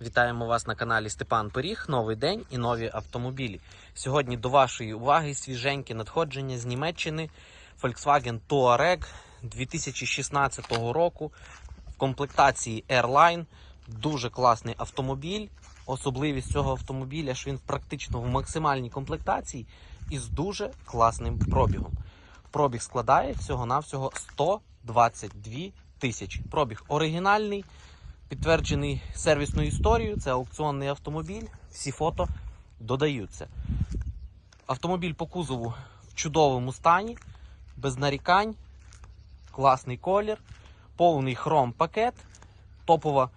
Вітаємо вас на каналі Степан Пиріг. Новий день і нові автомобілі. Сьогодні до вашої уваги свіженьке надходження з Німеччини Volkswagen Touareg 2016 року в комплектації Airline. Дуже класний автомобіль. Особливість цього автомобіля, що він практично в максимальній комплектації і з дуже класним пробігом. Пробіг складає всього-навсього 122 тисячі. Пробіг оригінальний, підтверджений сервісною історією. Це аукціонний автомобіль. Всі фото додаються. Автомобіль по кузову в чудовому стані, без нарікань, класний колір, повний хром пакет, топова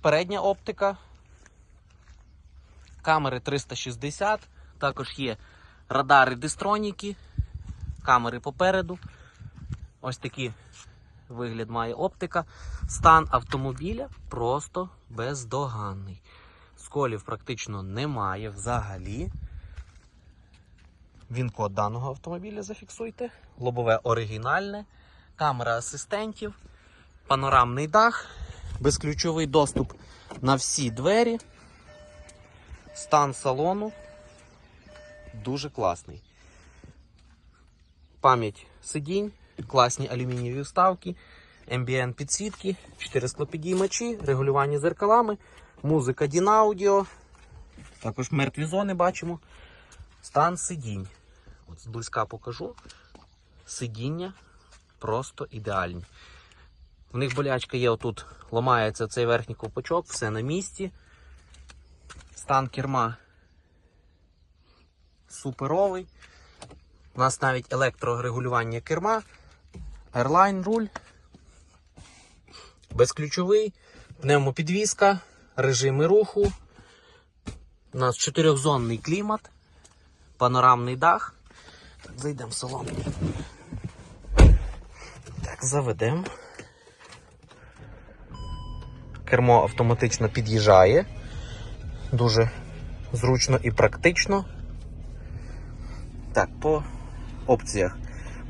передня оптика, камери 360, також є радари дистроніки, камери попереду. Ось такий вигляд має оптика. Стан автомобіля просто бездоганний. Сколів практично немає взагалі. Він код даного автомобіля зафіксуйте. Лобове оригінальне, камера асистентів, панорамний дах, безключовий доступ на всі двері. Стан салону дуже класний. Пам'ять сидінь, класні алюмінієві вставки, ambient підсвітки, 4 склопідіймачі, регулювання зеркалами, музика Дінаудіо. Також мертві зони бачимо. Стан сидінь. От зблизька покажу. Сидіння просто ідеальні. В них болячка є отут, ламається цей верхній ковпачок, все на місці. Стан керма суперовий. У нас навіть електрорегулювання керма, Airline руль, безключовий, пневмопідвізка, режими руху. У нас чотирьохзонний клімат, панорамний дах. Так, зайдемо в салон. Так, заведемо. Кермо автоматично під'їжджає. Дуже зручно і практично. Так, по опціях.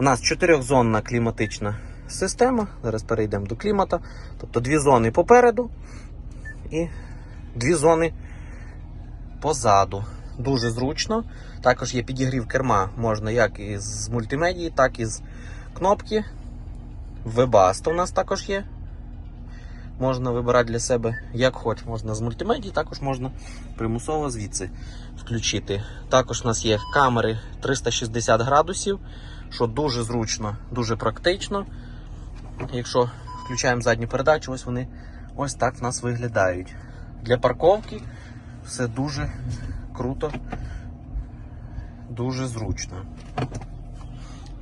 У нас чотирьохзонна кліматична система. Зараз перейдемо до клімата. Тобто дві зони попереду і дві зони позаду. Дуже зручно. Також є підігрів керма, можна як із мультимедії, так і з кнопки. Webasto у нас також є. Можна вибирати для себе як хоч. Можна з мультимедії, також можна примусово звідси включити. Також у нас є камери 360 градусів, що дуже зручно, дуже практично. Якщо включаємо задню передачу, ось вони ось так в нас виглядають. Для парковки все дуже круто, дуже зручно.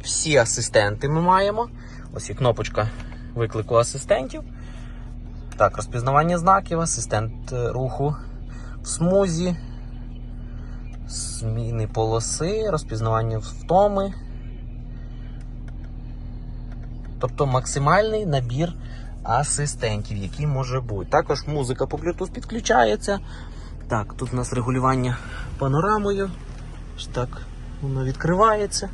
Всі асистенти ми маємо. Ось і кнопочка виклику асистентів. Так, розпізнавання знаків, асистент е, руху в смузі, зміни полоси, розпізнавання втоми. Тобто максимальний набір асистентів, який може бути. Також музика по Bluetooth підключається. Так, тут у нас регулювання панорамою. Ось так воно відкривається.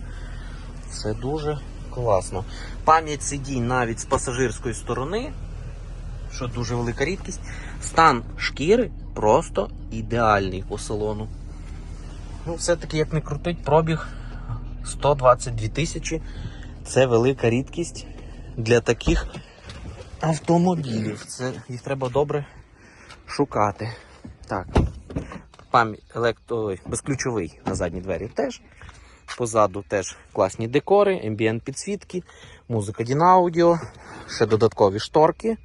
Все дуже класно. Пам'ять сидінь навіть з пасажирської сторони що дуже велика рідкість. Стан шкіри просто ідеальний по салону. Ну, все-таки, як не крутить, пробіг 122 тисячі. Це велика рідкість для таких автомобілів. Це їх треба добре шукати. Так, електро... безключовий на задні двері теж. Позаду теж класні декори, ембієнт підсвітки, музика Дінаудіо, ще додаткові шторки.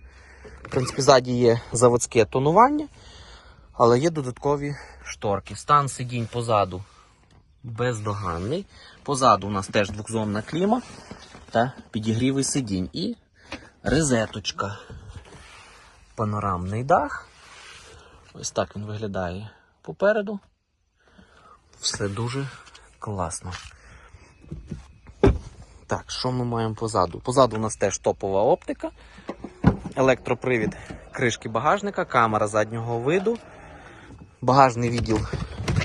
В принципі, ззаді є заводське тонування, але є додаткові шторки. Стан сидінь позаду бездоганний. Позаду у нас теж двохзонна кліма та підігрівий сидінь. І резеточка. Панорамний дах. Ось так він виглядає попереду. Все дуже класно. Так, що ми маємо позаду? Позаду у нас теж топова оптика електропривід кришки багажника, камера заднього виду, багажний відділ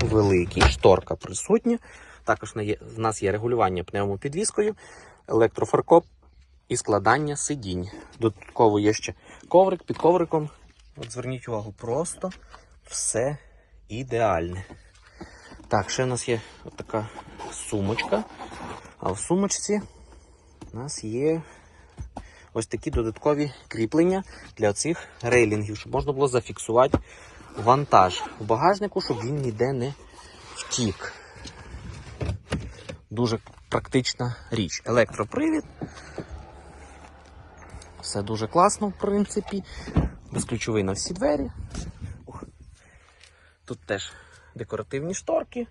великий, шторка присутня. Також в нас є регулювання пневмопідвіскою, електрофаркоп і складання сидінь. Додатково є ще коврик під ковриком От зверніть увагу, просто все ідеальне. Так, ще в нас є от така сумочка. А в сумочці у нас є ось такі додаткові кріплення для цих рейлінгів, щоб можна було зафіксувати вантаж в багажнику, щоб він ніде не втік. Дуже практична річ. Електропривід. Все дуже класно, в принципі. Безключовий на всі двері. Тут теж декоративні шторки,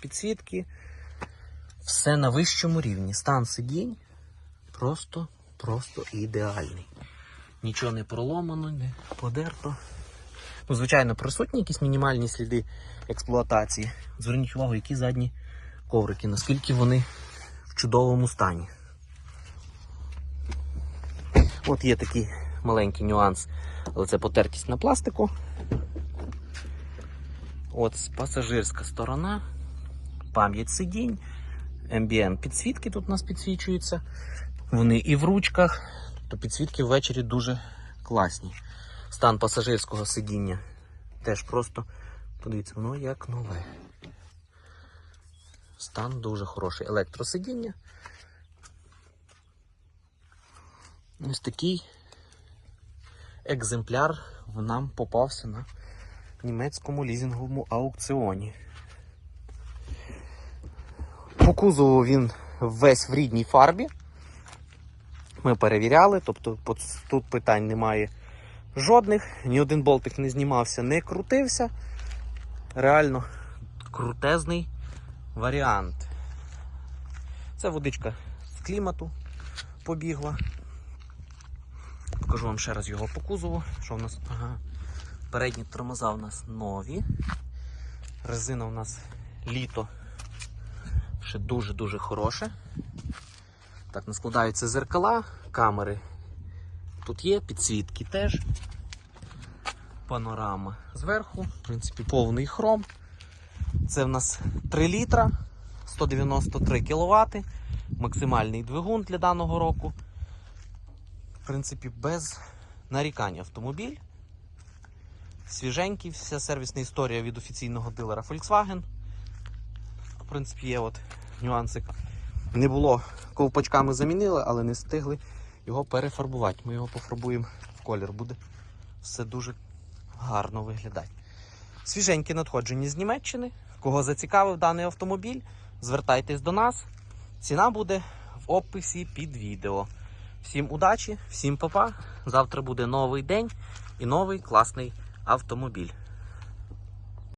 підсвітки. Все на вищому рівні. Стан сидінь просто, просто ідеальний. Нічого не проломано, не подерто. Ну, звичайно, присутні якісь мінімальні сліди експлуатації. Зверніть увагу, які задні коврики, наскільки вони в чудовому стані. От є такий маленький нюанс, але це потертість на пластику. От пасажирська сторона, пам'ять сидінь, MBN підсвітки тут у нас підсвічуються. Вони і в ручках, то підсвітки ввечері дуже класні. Стан пасажирського сидіння теж просто, подивіться, воно як нове. Стан дуже хороший. Електросидіння. Ось такий екземпляр нам попався на німецькому лізинговому аукціоні. По кузову він весь в рідній фарбі. Ми перевіряли, тобто тут питань немає жодних, ні один болтик не знімався, не крутився. Реально крутезний варіант. Це водичка з клімату побігла. Покажу вам ще раз його по кузову. Що в нас? Ага. Передні тормоза у нас нові. Резина у нас літо ще дуже-дуже хороше. Так, не складаються зеркала, камери. Тут є, підсвітки теж. Панорама зверху, в принципі, повний хром. Це в нас 3 літра, 193 кВт, максимальний двигун для даного року. В принципі, без нарікань автомобіль. Свіженький, вся сервісна історія від офіційного дилера Volkswagen. В принципі, є от нюансик. Не було ковпачками замінили, але не встигли його перефарбувати. Ми його пофарбуємо в колір. Буде все дуже гарно виглядати. Свіженькі надходження з Німеччини. Кого зацікавив даний автомобіль, звертайтесь до нас. Ціна буде в описі під відео. Всім удачі, всім папа. Завтра буде новий день і новий класний автомобіль.